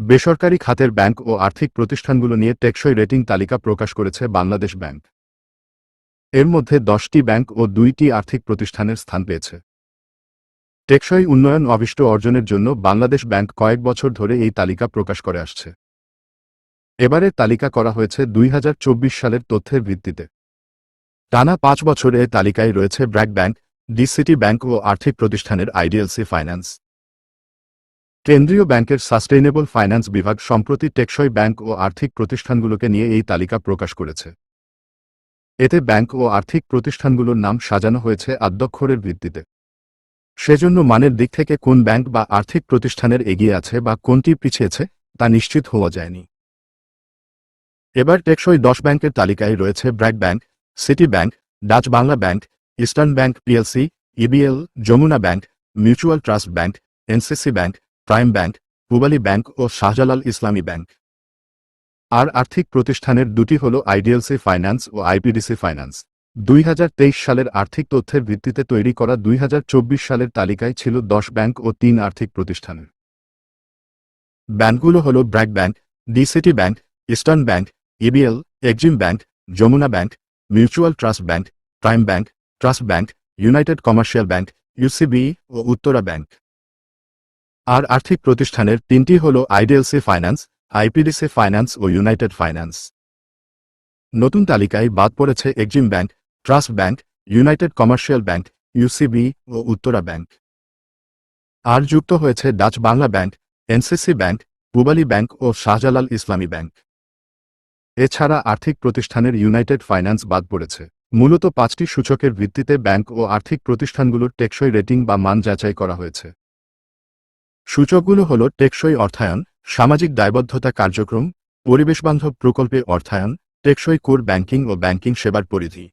বেসরকারি খাতের ব্যাংক ও আর্থিক প্রতিষ্ঠানগুলো নিয়ে টেকসই রেটিং তালিকা প্রকাশ করেছে বাংলাদেশ ব্যাংক। এর মধ্যে দশটি ব্যাংক ও দুইটি আর্থিক প্রতিষ্ঠানের স্থান পেয়েছে। টেকসই উন্নয়ন অভিষ্ট অর্জনের জন্য বাংলাদেশ ব্যাংক কয়েক বছর ধরে এই তালিকা প্রকাশ করে আসছে। এবারের তালিকা করা হয়েছে দুই হাজার চব্বিশ সালের তথ্যের ভিত্তিতে। টানা পাঁচ বছর এ তালিকায় রয়েছে ব্র্যাক ব্যাংক ডিসিটি ব্যাংক ও আর্থিক প্রতিষ্ঠানের আইডিএলসি ফাইন্যান্স। কেন্দ্রীয় ব্যাংকের সাস্টেইনেবল ফাইন্যান্স বিভাগ সম্প্রতি টেকসই ব্যাংক ও আর্থিক প্রতিষ্ঠানগুলোকে নিয়ে এই তালিকা প্রকাশ করেছে। এতে ব্যাংক ও আর্থিক প্রতিষ্ঠানগুলোর নাম সাজানো হয়েছে আদ্যক্ষরের ভিত্তিতে। সেজন্য মানের দিক থেকে কোন ব্যাংক বা আর্থিক প্রতিষ্ঠানের এগিয়ে আছে বা কোনটি পিছিয়েছে, তা নিশ্চিত হওয়া যায়নি। এবার টেকসই দশ ব্যাংকের তালিকায় রয়েছে BRAC bank, city bank, Dutch Bangla bank, Eastern bank PLC, EBL, Jamuna bank, mutual trust bank, NCC bank prime bank, Pubali bank ও শাহজালাল ইসলামী ব্যাংক। আর আর্থিক প্রতিষ্ঠানের দুটি হল আইডিএলসি ফাইন্যান্স ও আইপিডিসি ফাইন্যান্স। দুই হাজার তেইশ সালের আর্থিক তথ্যের ভিত্তিতে তৈরি করা দুই হাজার চব্বিশ সালের তালিকায় ছিল দশ ব্যাংক ও তিন আর্থিক প্রতিষ্ঠানের। ব্যাংকগুলো হল BRAC Bank, DCT Bank, Eastern Bank, EBL, Exim Bank, Jamuna Bank, Mutual Trust Bank, Prime Bank, Trust Bank, United Commercial Bank UCB ও উত্তরা ব্যাংক। আর আর্থিক প্রতিষ্ঠানের তিনটি হল আইডিএলসি ফাইন্যান্স, আইপিডিসি ফাইন্যান্স ও ইউনাইটেড ফাইন্যান্স। নতুন তালিকায় বাদ পড়েছে Exim Bank, Trust Bank, United Commercial Bank, UCB ও উত্তরা ব্যাংক। আর যুক্ত হয়েছে Dutch Bangla Bank, NCC Bank, Pubali Bank ও শাহজালাল ইসলামী ব্যাংক। এছাড়া আর্থিক প্রতিষ্ঠানের ইউনাইটেড ফাইন্যান্স বাদ পড়েছে। মূলত পাঁচটি সূচকের ভিত্তিতে ব্যাংক ও আর্থিক প্রতিষ্ঠানগুলোর টেকসই রেটিং বা মান যাচাই করা হয়েছে। সূচকগুলো হল টেকসই অর্থায়ন, সামাজিক দায়বদ্ধতা কার্যক্রম, পরিবেশবান্ধব প্রকল্পে অর্থায়ন, টেকসই কোর ব্যাংকিং ও ব্যাংকিং সেবার পরিধি।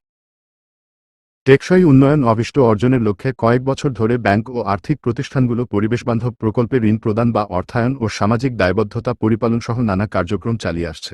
টেকসই উন্নয়ন অভিষ্ট অর্জনের লক্ষ্যে কয়েক বছর ধরে ব্যাংক ও আর্থিক প্রতিষ্ঠানগুলো পরিবেশবান্ধব প্রকল্পে ঋণ প্রদান বা অর্থায়ন ও সামাজিক দায়বদ্ধতা পরিপালন সহ নানা কার্যক্রম চালিয়ে আসছে।